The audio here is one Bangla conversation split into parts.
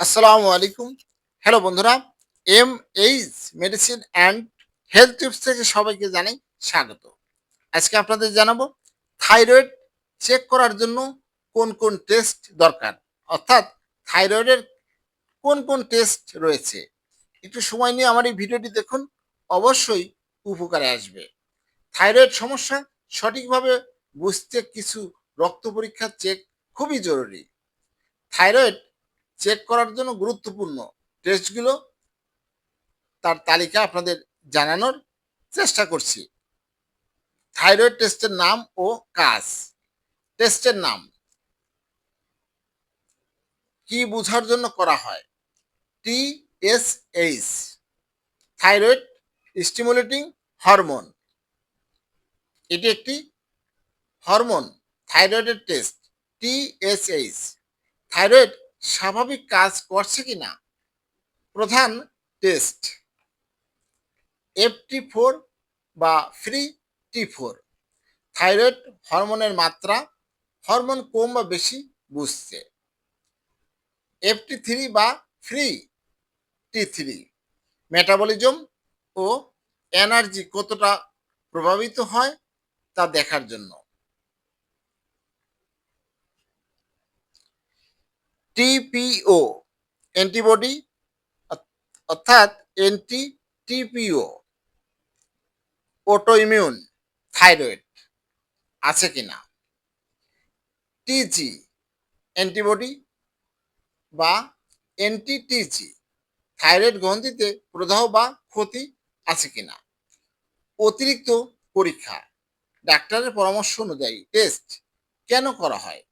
আসসালামু আলাইকুম। হ্যালো বন্ধুরা M H medicine and health tips থেকে সবাইকে জানাই স্বাগত। আজকে আপনাদের জানাব থাইরয়েড চেক করার জন্য কোন কোন টেস্ট দরকার। অর্থাৎ থাইরয়েডের কোন কোন টেস্ট রয়েছে। একটু সময় নিয়ে আমার এই ভিডিওটি দেখুন, অবশ্যই উপকারে আসবে। থাইরয়েড সমস্যা সঠিকভাবে বুঝতে কিছু রক্ত পরীক্ষা চেক খুবই জরুরি। থাইরয়েড চেক করার জন্য গুরুত্বপূর্ণ টেস্টগুলো তার তালিকা আপনাদের জানানোর চেষ্টা করছি। থাইরয়েড টেস্টের নাম ও কাজ। টেস্টের নাম। কি বোঝার জন্য করা হয়? T S H thyroid stimulating hormone এটি একটি হরমোন থাইরয়েডের টেস্ট টিএসএইচ থাইরয়েড স্বাভাবিক কাজ করছে কি না প্রধান টেস্ট। এফটি ফোর বা ফ্রি টি ফোর থাইরয়েড হরমোনের মাত্রা, হরমোন কম বা বেশি বুঝছে। এফটি থ্রি বা ফ্রি টি থ্রি মেটাবলিজম ও এনার্জি কতটা প্রভাবিত হয় তা দেখার জন্য। টিপিও অ্যান্টিবডি অর্থাৎ এন্টি টিপিও অটোইমিউন থাইরয়েড আছে কিনা টিজি অ্যান্টিবডি বা এন্টি টিজি থাইরয়েড গ্রন্থিতে প্রদাহ বা ক্ষতি আছে কিনা অতিরিক্ত পরীক্ষা, ডাক্তারের পরামর্শ অনুযায়ী টেস্ট কেন করা হয়?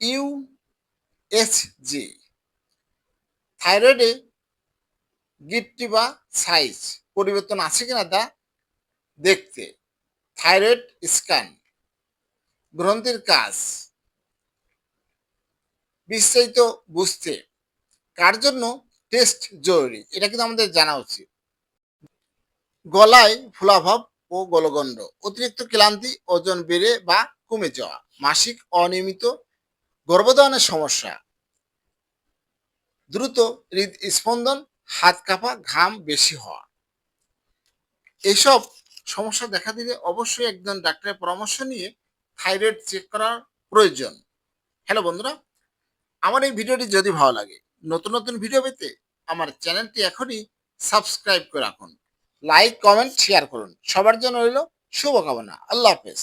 ইউএসজি থাইরয়েডে গিট্টি বা সাইজ পরিবর্তন আছে কিনা তা দেখতে। থাইরয়েড স্ক্যান গ্রন্থির কাজ। বিস্তারিত বুঝতে। কার জন্য টেস্ট জরুরি? এটা কিন্তু আমাদের জানা উচিত। গলায় ফুলাভাব ও গলগণ্ড, অতিরিক্ত ক্লান্তি, ওজন বেড়ে বা কমে যাওয়া, মাসিক অনিয়মিত গর্ভধারণের সমস্যা। দ্রুত হৃদস্পন্দন হাত কাঁপা, ঘাম বেশি হওয়া। এসব সমস্যা দেখা দিলে অবশ্যই একজন ডাক্তারের পরামর্শ নিয়ে থাইরয়েড চেক করার প্রয়োজন। হ্যালো বন্ধুরা, আমার এই ভিডিওটি যদি ভালো লাগে, নতুন নতুন ভিডিও পেতে আমার চ্যানেলটি এখনই সাবস্ক্রাইব করে রাখুন। লাইক, কমেন্ট, শেয়ার করুন। সবার জন্য রইল শুভকামনা। আল্লাহ হাফেজ।